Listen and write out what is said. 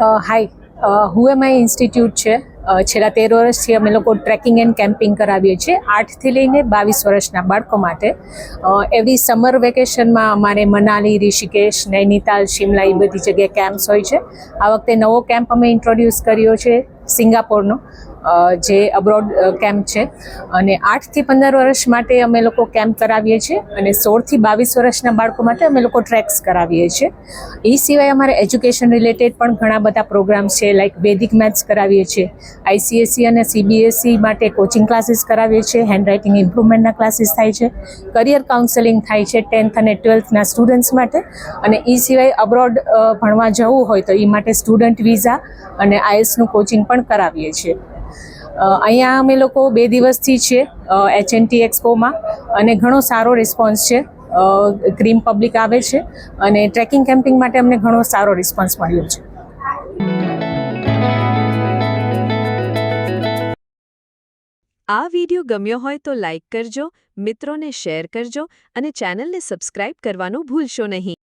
હાય હુએમાઈ institute છે? છેલ્લા તેર વર્ષથી અમે લોકો ટ્રેકિંગ એન્ડ કેમ્પિંગ કરાવીએ છીએ. આઠથી લઈને બાવીસ વર્ષના બાળકો માટે. એવરી સમર વેકેશનમાં અમારે મનાલી, ઋષિકેશ, નૈનીતાલ, શિમલા એ બધી જગ્યાએ કેમ્પ્સ હોય છે. આ વખતે નવો કેમ્પ અમે ઇન્ટ્રોડ્યુસ કર્યો છે સિંગાપોરનો. જે અબ્રોડ કેમ્પ છે. અને આઠથી પંદર વર્ષ માટે અમે લોકો કેમ્પ કરાવીએ છીએ અને સોળથી બાવીસ વર્ષના બાળકો માટે અમે લોકો ટ્રેક્સ કરાવીએ છીએ. એ સિવાય અમારે એજ્યુકેશન રિલેટેડ પણ ઘણા બધા પ્રોગ્રામ્સ છે લાઈક વેદિક મેથ્સ કરાવીએ છીએ. આઈસીએસસી અને સીબીએસસી માટે કોચિંગ ક્લાસીસ કરાવીએ છીએ. હેન્ડરાઇટિંગ ઇમ્પ્રુવમેન્ટના ક્લાસીસ થાય છે. કરિયર કાઉન્સેલિંગ થાય છે ટેન્થ અને ટ્વેલ્થના સ્ટુડન્ટ્સ માટે. અને એ સિવાય અબ્રોડ ભણવા જવું હોય તો એ માટે સ્ટુડન્ટ વિઝા અને આઈએસનું કોચિંગ પણ કરાવીએ છીએ. અહીંયા અમે લોકો બે દિવસથી છીએ એચએનટી એક્સપોમાં અને ઘણો સારો રિસ્પોન્સ છે. ક્રીમ પબ્લિક આવે છે અને ટ્રેકિંગ કેમ્પિંગ માટે અમને ઘણો સારો રિસ્પોન્સ મળ્યો છે. આ વિડિયો ગમ્યો હોય તો લાઇક કરજો, મિત્રોને શેર કરજો અને ચેનલને સબસ્ક્રાઇબ કરવાનું ભૂલશો નહીં.